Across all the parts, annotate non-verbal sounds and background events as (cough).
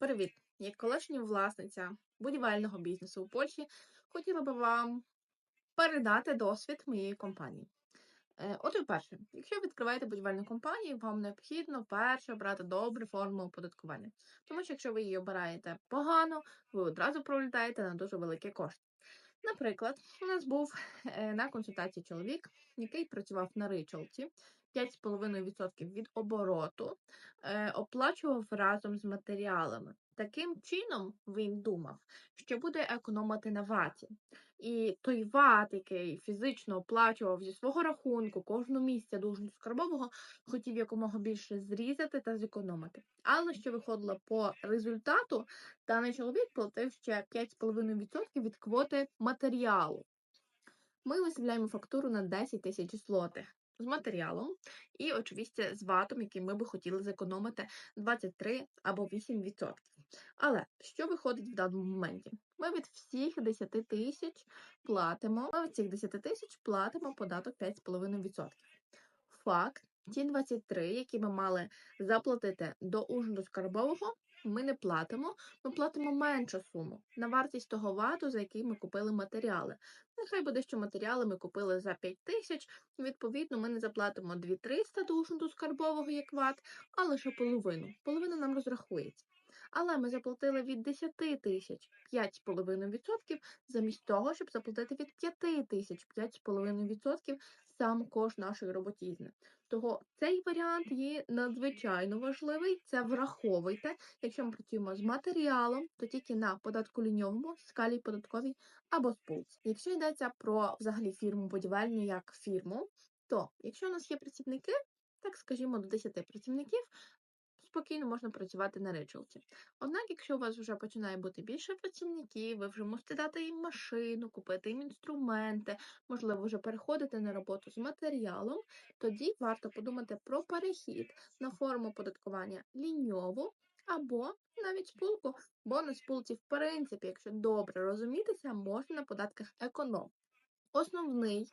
Привіт! Як колишня власниця будівельного бізнесу у Польщі, хотіла би вам передати досвід моєї компанії. Е, Отже, перше, якщо ви відкриваєте будівельну компанію, вам необхідно перше обрати добру форму оподаткування. Тому що якщо ви її обираєте погано, ви одразу пролітаєте на дуже великі кошти. Наприклад, у нас був е, на консультації чоловік, який працював на ричалці, 5,5% від обороту е, оплачував разом з матеріалами. Таким чином він думав, що буде економити на ваті. І той ват, який фізично оплачував зі свого рахунку кожну місця дуже скарбового, хотів якомога більше зрізати та зекономити. Але що виходило по результату, даний чоловік платив ще 5,5% від квоти матеріалу. Ми виставляємо фактуру на 10 тисяч злотих з матеріалом і, очевидно, з ватом, який ми би хотіли зекономити 23 або 8%. Але що виходить в даному моменті? Ми від всіх 10 тисяч платимо, ми від цих 10 тисяч платимо податок 5,5%. Факт, ті 23, які ми мали заплатити до ужину скарбового, ми не платимо, ми платимо меншу суму на вартість того вату, за який ми купили матеріали. Нехай буде, що матеріали ми купили за 5 тисяч, відповідно, ми не заплатимо 2300 до ужину скарбового як ват, а лише половину. Половина нам розрахується. Але ми заплатили від 10 тисяч 5,5% замість того, щоб заплатити від 5 тисяч 5,5% сам кошт нашої роботізни. Того цей варіант є надзвичайно важливий. Це враховуйте. Якщо ми працюємо з матеріалом, то тільки на податку ліньовому, скалі податковій або спулці. Якщо йдеться про взагалі фірму будівельну як фірму, то якщо у нас є працівники, так скажімо, до 10 працівників, спокійно можна працювати на ричалці. Однак, якщо у вас вже починає бути більше працівників, ви вже можете дати їм машину, купити їм інструменти, можливо, вже переходити на роботу з матеріалом, тоді варто подумати про перехід на форму оподаткування ліньову або навіть спулку, бо на спулці, в принципі, якщо добре розумітися, можна на податках економ. Основний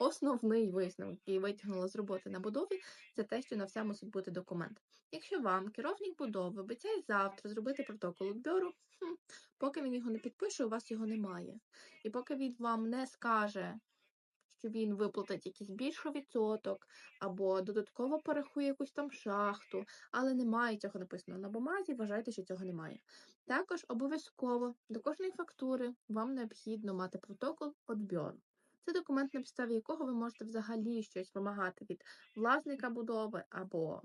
Основний висновок, який витягнула з роботи на будові, це те, що на все мусить бути документ. Якщо вам керівник будови обіцяє завтра зробити протокол відбору, хм, поки він його не підпише, у вас його немає. І поки він вам не скаже, що він виплатить якийсь більший відсоток, або додатково порахує якусь там шахту, але немає цього написано на бумазі, вважайте, що цього немає. Також обов'язково до кожної фактури вам необхідно мати протокол відбору. Це документ, на підставі якого ви можете взагалі щось вимагати від власника будови або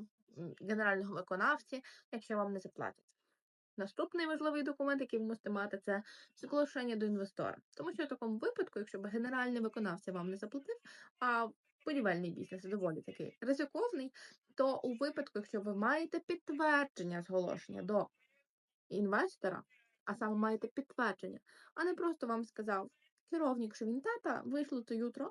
генерального виконавця, якщо вам не заплатять. Наступний важливий документ, який ви мусите мати, це зголошення до інвестора. Тому що в такому випадку, якщо б генеральний виконавця вам не заплатив, а будівельний бізнес доволі такий ризиковний, то у випадку, якщо ви маєте підтвердження зголошення до інвестора, а саме маєте підтвердження, а не просто вам сказав керівник, що він тата, вийшло то jutro,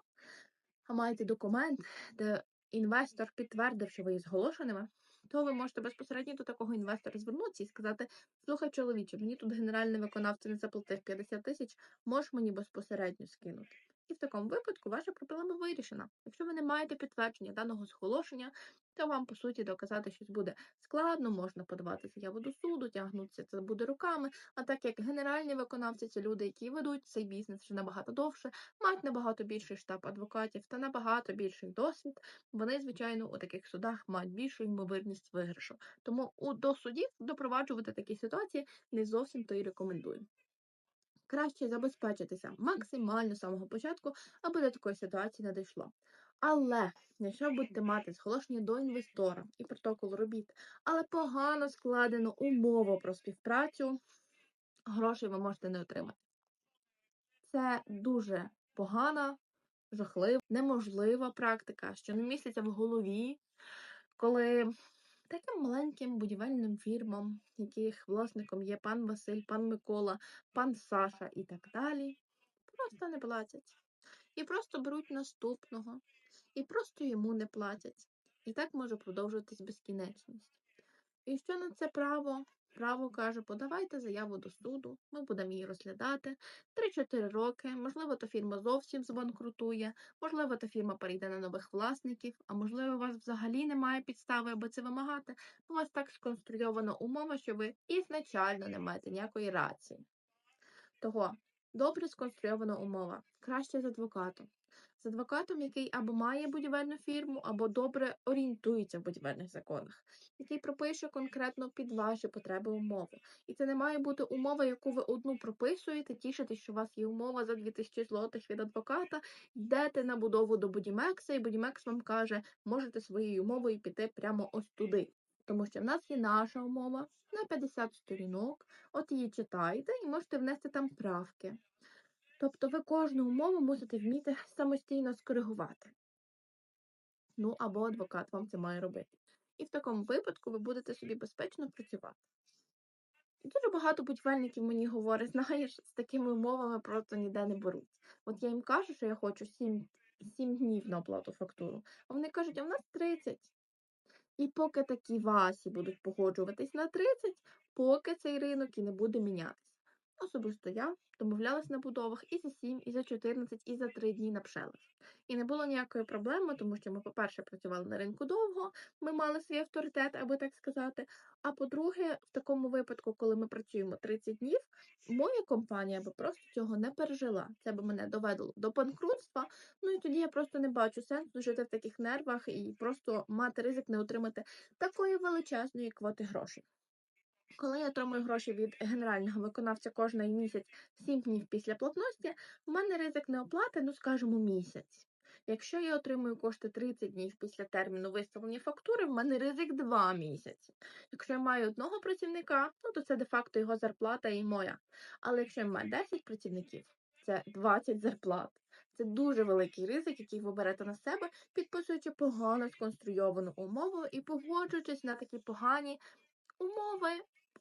а маєте документ, де інвестор підтвердив, що ви є зголошеними, то ви можете безпосередньо до такого інвестора звернутися і сказати: слухай, чоловіче, мені тут генеральний виконавця не заплатив 50 тисяч, можеш мені безпосередньо скинути. І в такому випадку ваша проблема вирішена. Якщо ви не маєте підтвердження даного зголошення, то вам, по суті, доказати щось буде складно, можна подавати заяву до суду, тягнутися це буде руками. А так як генеральні виконавці це люди, які ведуть цей бізнес вже набагато довше, мають набагато більший штаб адвокатів та набагато більший досвід, вони, звичайно, у таких судах мають більшу ймовірність виграшу. Тому у до судів допроваджувати такі ситуації не зовсім то й рекомендую краще забезпечитися максимально з самого початку, аби до такої ситуації не дійшло. Але, якщо будете мати зголошення до інвестора і протокол робіт, але погано складену умову про співпрацю, грошей ви можете не отримати. Це дуже погана, жахлива, неможлива практика, що не міститься в голові, коли таким маленьким будівельним фірмам, яких власником є пан Василь, пан Микола, пан Саша і так далі, просто не платять. І просто беруть наступного, і просто йому не платять. І так може продовжуватись безкінечність. І що на це право Право каже, подавайте заяву до суду, ми будемо її розглядати 3-4 роки. Можливо, та фірма зовсім збанкрутує, можливо, та фірма перейде на нових власників, а можливо, у вас взагалі немає підстави, аби це вимагати. У вас так сконструйована умова, що ви ізначально не маєте ніякої рації. Того добре сконструйована умова, краще з адвокатом. З адвокатом, який або має будівельну фірму, або добре орієнтується в будівельних законах, який пропише конкретно під ваші потреби умови. І це не має бути умова, яку ви одну прописуєте, тішитесь, що у вас є умова за 2000 злотих від адвоката, йдете на будову до Будімекса, і Будімекс вам каже, можете своєю умовою піти прямо ось туди. Тому що в нас є наша умова на 50 сторінок, от її читаєте і можете внести там правки. Тобто ви кожну умову мусите вміти самостійно скоригувати. Ну або адвокат вам це має робити. І в такому випадку ви будете собі безпечно працювати. І дуже багато будівельників мені говорять, (laughs) знаєш, з такими умовами просто ніде не беруть. От я їм кажу, що я хочу 7, 7 днів на оплату фактуру, а вони кажуть, а в нас 30. І поки такі Васі будуть погоджуватись на 30, поки цей ринок і не буде мінятися. Особисто я домовлялась на будовах і за 7, і за 14, і за 3 дні на пшелах. І не було ніякої проблеми, тому що ми, по-перше, працювали на ринку довго, ми мали свій авторитет, аби так сказати. А по-друге, в такому випадку, коли ми працюємо 30 днів, моя компанія би просто цього не пережила. Це би мене доведало до банкрутства. Ну і тоді я просто не бачу сенсу жити в таких нервах і просто мати ризик не отримати такої величезної квоти грошей. Коли я отримую гроші від генерального виконавця кожний місяць 7 днів після платності, в мене ризик не оплати, ну скажімо, місяць. Якщо я отримую кошти 30 днів після терміну виставлення фактури, в мене ризик 2 місяці. Якщо я маю одного працівника, ну то це де-факто його зарплата і моя. Але якщо я маю 10 працівників, це 20 зарплат. Це дуже великий ризик, який ви берете на себе, підписуючи погано сконструйовану умову і погоджуючись на такі погані умови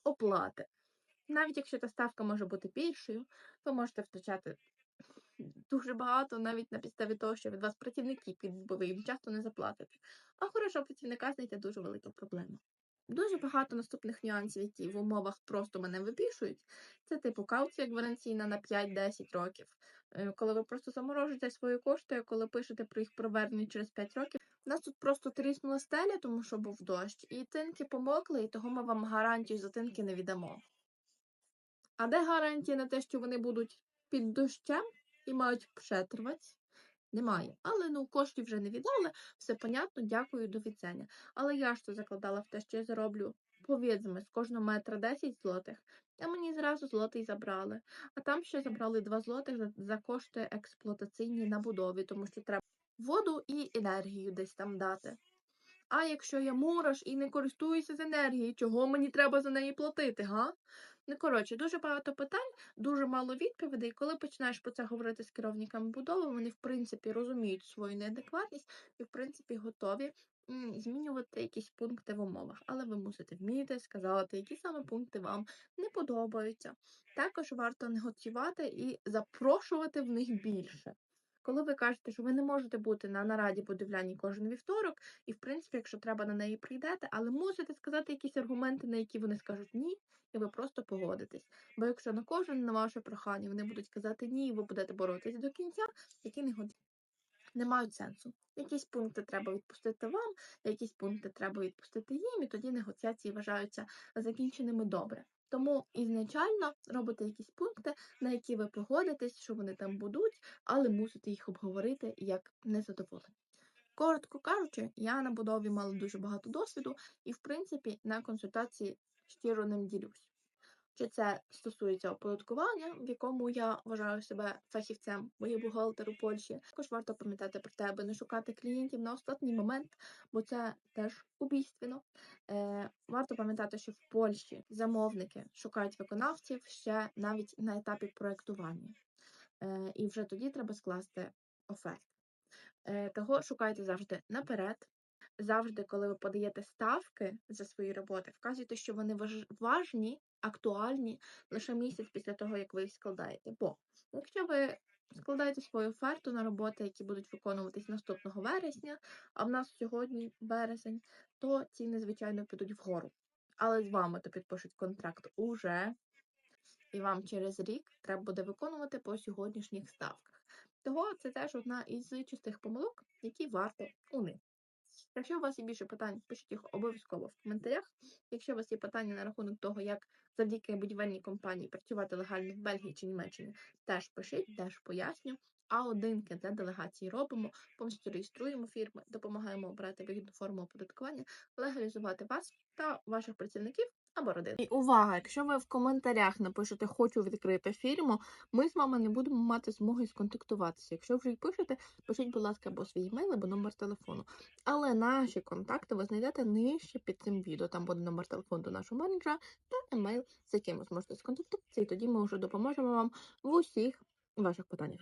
оплати. Навіть якщо та ставка може бути більшою, ви можете втрачати дуже багато, навіть на підставі того, що від вас працівники підбили, їм часто не заплатите. А хорошого працівника знайти дуже велика проблема. Дуже багато наступних нюансів, які в умовах просто мене вибішують. Це типу кауція гваранційна на 5-10 років. Е, Коли ви просто заморожуєте свої кошти, коли пишете про їх повернення через 5 років. У нас тут просто тріснула стеля, тому що був дощ, і тинки помокли, і того ми вам гарантію за тинки не віддамо. А де гарантія на те, що вони будуть під дощем і мають пшетрвати? Немає. Але ну коштів вже не віддали, все понятно, дякую, до віцення. Але я ж то закладала в те, що я зароблю повідзами з кожного метра 10 злотих, а мені зразу злотий забрали. А там ще забрали 2 злотих за кошти експлуатаційні на будові, тому що треба воду і енергію десь там дати. А якщо я мураш і не користуюся з енергією, чого мені треба за неї платити, га? Ну, коротше, дуже багато питань, дуже мало відповідей. Коли починаєш про це говорити з керівниками будови, вони, в принципі, розуміють свою неадекватність і, в принципі, готові змінювати якісь пункти в умовах. Але ви мусите вміти сказати, які саме пункти вам не подобаються. Також варто негоціювати і запрошувати в них більше. Коли ви кажете, що ви не можете бути на нараді будівляній кожен вівторок, і в принципі, якщо треба на неї прийдете, але мусите сказати якісь аргументи, на які вони скажуть ні, і ви просто погодитесь. Бо якщо на кожен на ваше прохання вони будуть казати ні, і ви будете боротися до кінця, які не год- не мають сенсу. Якісь пункти треба відпустити вам, якісь пункти треба відпустити їм, і тоді негоціації вважаються закінченими добре. Тому ізначально робите якісь пункти, на які ви погодитесь, що вони там будуть, але мусите їх обговорити як незадоволені. Коротко кажучи, я на будові мала дуже багато досвіду, і, в принципі, на консультації щиро ним ділюсь. Чи це стосується оподаткування, в якому я вважаю себе фахівцем, бо бухгалтер у Польщі. Також варто пам'ятати про те, аби не шукати клієнтів на останній момент, бо це теж убійственно. Е, варто пам'ятати, що в Польщі замовники шукають виконавців ще навіть на етапі проєктування. Е, і вже тоді треба скласти оферту. Е, того шукайте завжди наперед. Завжди, коли ви подаєте ставки за свої роботи, вказуйте, що вони важ- важні, актуальні лише місяць після того, як ви їх складаєте. Бо якщо ви складаєте свою оферту на роботи, які будуть виконуватись наступного вересня, а в нас сьогодні вересень, то ціни, звичайно, підуть вгору. але з вами то підпишуть контракт уже, і вам через рік треба буде виконувати по сьогоднішніх ставках. Того це теж одна із частих помилок, які варто уникнути. Якщо у вас є більше питань, пишіть їх обов'язково в коментарях. Якщо у вас є питання на рахунок того, як завдяки будівельній компанії працювати легально в Бельгії чи Німеччині, теж пишіть, теж поясню. А одинки для делегації робимо, повністю реєструємо фірми, допомагаємо обрати вигідну форму оподаткування, легалізувати вас та ваших працівників або родин. І увага! Якщо ви в коментарях напишете Хочу відкрити фірму, ми з вами не будемо мати змоги сконтактуватися. Якщо вже й пишете, пишіть, будь ласка, або свій емейл, або номер телефону. Але наші контакти ви знайдете нижче під цим відео. Там буде номер телефону до нашого менеджера та емейл, з яким ви зможете сконтактуватися, і тоді ми вже допоможемо вам в усіх ваших питаннях.